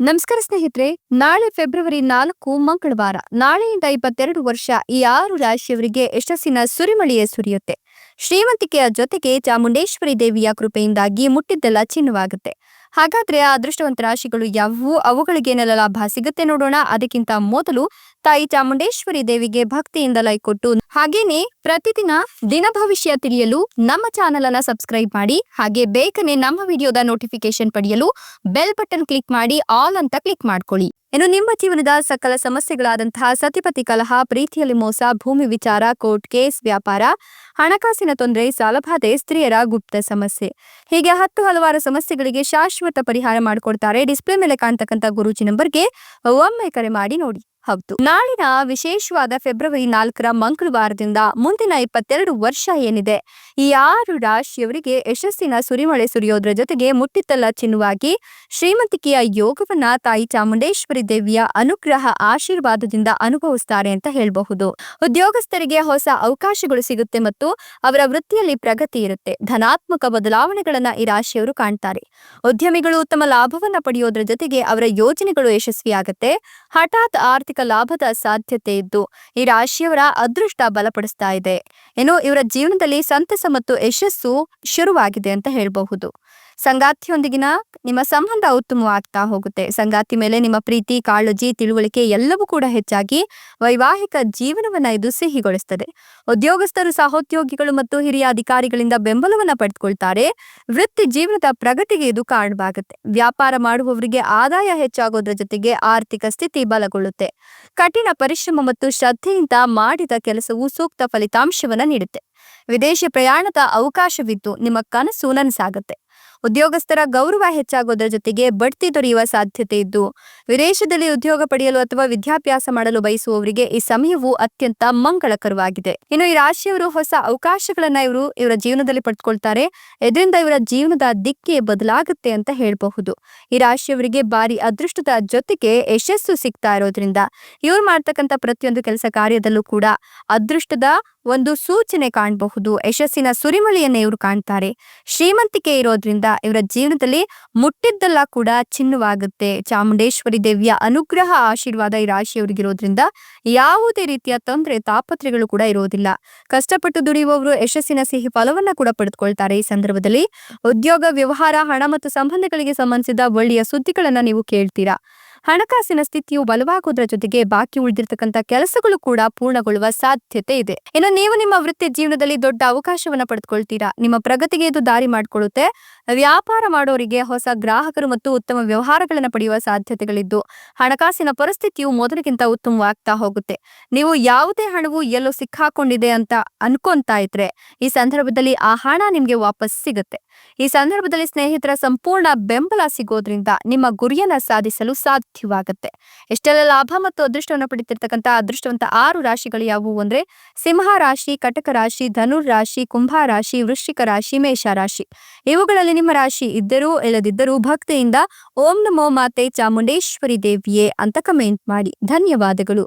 ನಮಸ್ಕಾರ ಸ್ನೇಹಿತರೆ, ನಾಳೆ ಫೆಬ್ರವರಿ ನಾಲ್ಕು, ಮಂಗಳವಾರ, ನಾಳೆಯಿಂದ ಇಪ್ಪತ್ತೆರಡು ವರ್ಷ ಈ ಆರು ರಾಶಿಯವರಿಗೆ ಯಶಸ್ಸಿನ ಸುರಿಮಳೆಯೇ ಸುರಿಯುತ್ತೆ. ಶ್ರೀಮಂತಿಕೆಯ ಜೊತೆಗೆ ಚಾಮುಂಡೇಶ್ವರಿ ದೇವಿಯ ಕೃಪೆಯಿಂದಾಗಿ ಮುಟ್ಟಿದ್ದೆಲ್ಲ ಚಿನ್ನವಾಗುತ್ತೆ. ಹಾಗಾದ್ರೆ ಆ ಅದೃಷ್ಟವಂತ ರಾಶಿಗಳು ಯಾವುವು? ಅವುಗಳಿಗೇನೆಲ್ಲ ಲಾಭ ಸಿಗುತ್ತೆ ನೋಡೋಣ. ಅದಕ್ಕಿಂತ ಮೊದಲು ತಾಯಿ ಚಾಮುಂಡೇಶ್ವರಿ ದೇವಿಗೆ ಭಕ್ತಿಯಿಂದ ಲೈ ಕೊಟ್ಟು ಹಾಗೇನೆ ಪ್ರತಿದಿನ ದಿನ ಭವಿಷ್ಯ ತಿಳಿಯಲು ನಮ್ಮ ಚಾನೆಲ್ ಅನ್ನ ಸಬ್ಸ್ಕ್ರೈಬ್ ಮಾಡಿ, ಹಾಗೆ ಬೇಗನೆ ನಮ್ಮ ವಿಡಿಯೋದ ನೋಟಿಫಿಕೇಶನ್ ಪಡೆಯಲು ಬೆಲ್ ಬಟನ್ ಕ್ಲಿಕ್ ಮಾಡಿ ಆಲ್ ಅಂತ ಕ್ಲಿಕ್ ಮಾಡ್ಕೊಳ್ಳಿ. ಇನ್ನು ನಿಮ್ಮ ಜೀವನದ ಸಕಲ ಸಮಸ್ಯೆಗಳಾದಂತಹ ಸತಿಪತಿ ಕಲಹ, ಪ್ರೀತಿಯಲ್ಲಿ ಮೋಸ, ಭೂಮಿ ವಿಚಾರ, ಕೋರ್ಟ್ ಕೇಸ್, ವ್ಯಾಪಾರ, ಹಣಕಾಸಿನ ತೊಂದರೆ ಸಾಲಬಾಧೆ ಸ್ತ್ರೀಯರ ಗುಪ್ತ ಸಮಸ್ಯೆ. ಹೀಗೆ ಹತ್ತು ಹಲವಾರು ಸಮಸ್ಯೆಗಳಿಗೆ ಶಾಶ್ವತ ಪರಿಹಾರ ಮಾಡಿಕೊಡ್ತಾರೆ. ಡಿಸ್ಪ್ಲೇ ಮೇಲೆ ಕಾಣ್ತಕ್ಕಂಥ ಗುರೂಜಿ ನಂಬರ್ಗೆ ಒಮ್ಮೆ ಕರೆ ಮಾಡಿ ನೋಡಿ. ಹೌದು. ನಾಳಿನ ವಿಶೇಷವಾದ ಫೆಬ್ರವರಿ ನಾಲ್ಕರ ಮಂಗಳವಾರದಿಂದ ಮುಂದಿನ ಇಪ್ಪತ್ತೆರಡು ವರ್ಷ ಏನಿದೆ? ಈ ಆರು ರಾಶಿಯವರಿಗೆ ಯಶಸ್ಸಿನ ಸುರಿಮಳೆ ಸುರಿಯೋದ್ರ ಜೊತೆಗೆ ಮುಟ್ಟಿತ್ತಲ್ಲ ಚಿನ್ನುವಾಗಿ, ಶ್ರೀಮಂತಿಕೆಯ ಯೋಗವನ್ನ ತಾಯಿ ಚಾಮುಂಡೇಶ್ವರಿ ದೇವಿಯ ಅನುಗ್ರಹ ಆಶೀರ್ವಾದದಿಂದ ಅನುಭವಿಸ್ತಾರೆ ಅಂತ ಹೇಳಬಹುದು. ಉದ್ಯೋಗಸ್ಥರಿಗೆ ಹೊಸ ಅವಕಾಶಗಳು ಸಿಗುತ್ತೆ ಮತ್ತು ಅವರ ವೃತ್ತಿಯಲ್ಲಿ ಪ್ರಗತಿ ಇರುತ್ತೆ. ಧನಾತ್ಮಕ ಬದಲಾವಣೆಗಳನ್ನ ಈ ರಾಶಿಯವರು ಕಾಣ್ತಾರೆ. ಉದ್ಯಮಿಗಳು ಉತ್ತಮ ಲಾಭವನ್ನ ಪಡೆಯೋದ್ರ ಜೊತೆಗೆ ಅವರ ಯೋಜನೆಗಳು ಯಶಸ್ವಿಯಾಗುತ್ತೆ. ಹಠಾತ್ ಆರ್ಥಿಕ ಲಾಭದ ಸಾಧ್ಯತೆ ಇದ್ದು, ಈ ರಾಶಿಯವರ ಅದೃಷ್ಟ ಬಲಪಡಿಸ್ತಾ ಇದೆ. ಇನ್ನು, ಇವರ ಜೀವನದಲ್ಲಿ ಸಂತಸ ಮತ್ತು ಯಶಸ್ಸು ಶುರುವಾಗಿದೆ ಅಂತ ಹೇಳಬಹುದು. ಸಂಗಾತಿಯೊಂದಿಗಿನ ನಿಮ್ಮ ಸಂಬಂಧ ಉತ್ತಮವಾಗ್ತಾ ಹೋಗುತ್ತೆ. ಸಂಗಾತಿ ಮೇಲೆ ನಿಮ್ಮ ಪ್ರೀತಿ, ಕಾಳಜಿ, ತಿಳುವಳಿಕೆ ಎಲ್ಲವೂ ಕೂಡ ಹೆಚ್ಚಾಗಿ ವೈವಾಹಿಕ ಜೀವನವನ್ನ ಇದು ಸಿಹಿಗೊಳಿಸ್ತದೆ. ಉದ್ಯೋಗಸ್ಥರು, ಸಹೋದ್ಯೋಗಿಗಳು ಮತ್ತು ಹಿರಿಯ ಅಧಿಕಾರಿಗಳಿಂದ ಬೆಂಬಲವನ್ನ ಪಡೆದುಕೊಳ್ತಾರೆ. ವೃತ್ತಿ ಜೀವನದ ಪ್ರಗತಿಗೆ ಇದು ಕಾರಣವಾಗುತ್ತೆ. ವ್ಯಾಪಾರ ಮಾಡುವವರಿಗೆ ಆದಾಯ ಹೆಚ್ಚಾಗೋದ್ರ ಜೊತೆಗೆ ಆರ್ಥಿಕ ಸ್ಥಿತಿ ಬಲಗೊಳ್ಳುತ್ತೆ. ಕಠಿಣ ಪರಿಶ್ರಮ ಮತ್ತು ಶ್ರದ್ಧೆಯಿಂದ ಮಾಡಿದ ಕೆಲಸವು ಸೂಕ್ತ ಫಲಿತಾಂಶವನ್ನ ನೀಡುತ್ತೆ. ವಿದೇಶ ಪ್ರಯಾಣದ ಅವಕಾಶವಿದ್ದು ನಿಮ್ಮ ಕನಸು ನನಸಾಗುತ್ತೆ. ಉದ್ಯೋಗಸ್ಥರ ಗೌರವ ಹೆಚ್ಚಾಗೋದ್ರ ಜೊತೆಗೆ ಬಡ್ತಿ ದೊರೆಯುವ ಸಾಧ್ಯತೆ ಇದ್ದು, ವಿದೇಶದಲ್ಲಿ ಉದ್ಯೋಗ ಪಡೆಯಲು ಅಥವಾ ವಿದ್ಯಾಭ್ಯಾಸ ಮಾಡಲು ಬಯಸುವವರಿಗೆ ಈ ಸಮಯವು ಅತ್ಯಂತ ಮಂಗಳಕರವಾಗಿದೆ. ಇನ್ನು ಈ ರಾಶಿಯವರು ಹೊಸ ಅವಕಾಶಗಳನ್ನ ಇವರು ಇವರ ಜೀವನದಲ್ಲಿ ಪಡೆದುಕೊಳ್ತಾರೆ ಇದರಿಂದ ಇವರ ಜೀವನದ ದಿಕ್ಕೇ ಬದಲಾಗುತ್ತೆ ಅಂತ ಹೇಳಬಹುದು. ಈ ರಾಶಿಯವರಿಗೆ ಭಾರಿ ಅದೃಷ್ಟದ ಜೊತೆಗೆ ಯಶಸ್ಸು ಸಿಗ್ತಾ ಇರೋದ್ರಿಂದ ಇವ್ರು ಮಾಡ್ತಕ್ಕಂತ ಪ್ರತಿಯೊಂದು ಕೆಲಸ ಕಾರ್ಯದಲ್ಲೂ ಕೂಡ ಅದೃಷ್ಟದ ಒಂದು ಸೂಚನೆ ಕಾಣಬಹುದು. ಯಶಸ್ಸಿನ ಸುರಿಮಳೆಯನ್ನ ಇವರು ಕಾಣ್ತಾರೆ. ಶ್ರೀಮಂತಿಕೆ ಇರೋದ್ರಿಂದ ಇವರ ಜೀವನದಲ್ಲಿ ಮುಟ್ಟಿದ್ದೆಲ್ಲ ಕೂಡ ಚಿನ್ನವಾಗುತ್ತೆ. ಚಾಮುಂಡೇಶ್ವರಿ ದೇವಿಯ ಅನುಗ್ರಹ, ಆಶೀರ್ವಾದ ಈ ರಾಶಿಯವರಿಗಿರೋದ್ರಿಂದ ಯಾವುದೇ ರೀತಿಯ ತೊಂದರೆ ತಾಪತ್ರೆಗಳು ಕೂಡ ಇರೋದಿಲ್ಲ. ಕಷ್ಟಪಟ್ಟು ದುಡಿಯುವವರು ಯಶಸ್ಸಿನ ಸಿಹಿ ಫಲವನ್ನ ಕೂಡ ಪಡೆದುಕೊಳ್ತಾರೆ. ಈ ಸಂದರ್ಭದಲ್ಲಿ ಉದ್ಯೋಗ, ವ್ಯವಹಾರ, ಹಣ ಮತ್ತು ಸಂಬಂಧಗಳಿಗೆ ಸಂಬಂಧಿಸಿದ ಒಳ್ಳೆಯ ಸುದ್ದಿಗಳನ್ನ ನೀವು ಕೇಳ್ತೀರಾ? ಹಣಕಾಸಿನ ಸ್ಥಿತಿಯು ಬಲವಾಗೋದ್ರ ಜೊತೆಗೆ ಬಾಕಿ ಉಳಿದಿರ್ತಕ್ಕಂಥ ಕೆಲಸಗಳು ಕೂಡ ಪೂರ್ಣಗೊಳ್ಳುವ ಸಾಧ್ಯತೆ ಇದೆ. ಇನ್ನು ನೀವು ನಿಮ್ಮ ವೃತ್ತಿ ಜೀವನದಲ್ಲಿ ದೊಡ್ಡ ಅವಕಾಶವನ್ನ ಪಡೆದುಕೊಳ್ತೀರಾ? ನಿಮ್ಮ ಪ್ರಗತಿಗೆ ಇದು ದಾರಿ ಮಾಡಿಕೊಳ್ಳುತ್ತೆ ವ್ಯಾಪಾರ ಮಾಡೋರಿಗೆ ಹೊಸ ಗ್ರಾಹಕರು ಮತ್ತು ಉತ್ತಮ ವ್ಯವಹಾರಗಳನ್ನು ಪಡೆಯುವ ಸಾಧ್ಯತೆಗಳಿದ್ದು, ಹಣಕಾಸಿನ ಪರಿಸ್ಥಿತಿಯು ಮೊದಲಿಗಿಂತ ಉತ್ತಮವಾಗ್ತಾ ಹೋಗುತ್ತೆ. ನೀವು ಯಾವುದೇ ಹಣವು ಎಲ್ಲೋ ಸಿಕ್ಕಾಕೊಂಡಿದೆ ಅಂತ ಅನ್ಕೊಂತಾ ಇದ್ರೆ, ಈ ಸಂದರ್ಭದಲ್ಲಿ ಆ ಹಣ ನಿಮ್ಗೆ ವಾಪಸ್ ಸಿಗುತ್ತೆ. ಈ ಸಂದರ್ಭದಲ್ಲಿ ಸ್ನೇಹಿತರ ಸಂಪೂರ್ಣ ಬೆಂಬಲ ಸಿಗೋದ್ರಿಂದ ನಿಮ್ಮ ಗುರಿಯನ್ನ ಸಾಧಿಸಲು ಸಾಧ್ಯವಾಗುತ್ತೆ ಎಷ್ಟೆಲ್ಲ ಲಾಭ ಮತ್ತು ಅದೃಷ್ಟವನ್ನು ಪಡೆಯುತ್ತಿರ್ತಕ್ಕಂಥ ಅದೃಷ್ಟವಂತ ಆರು ರಾಶಿಗಳು ಯಾವುವು ಅಂದ್ರೆ, ಸಿಂಹ ರಾಶಿ, ಕಟಕ ರಾಶಿ, ಧನುರ್ ರಾಶಿ, ಕುಂಭ ರಾಶಿ, ವೃಶ್ಚಿಕ ರಾಶಿ, ಮೇಷ ರಾಶಿ. ಇವುಗಳಲ್ಲಿ ನಿಮ್ಮ ರಾಶಿ ಇದ್ದರೂ ಇಲ್ಲದಿದ್ದರೂ ಭಕ್ತಿಯಿಂದ ಓಂ ನಮೋ ಮಾತೆ ಚಾಮುಂಡೇಶ್ವರಿ ದೇವಿಯೇ ಅಂತ ಕಮೆಂಟ್ ಮಾಡಿ. ಧನ್ಯವಾದಗಳು.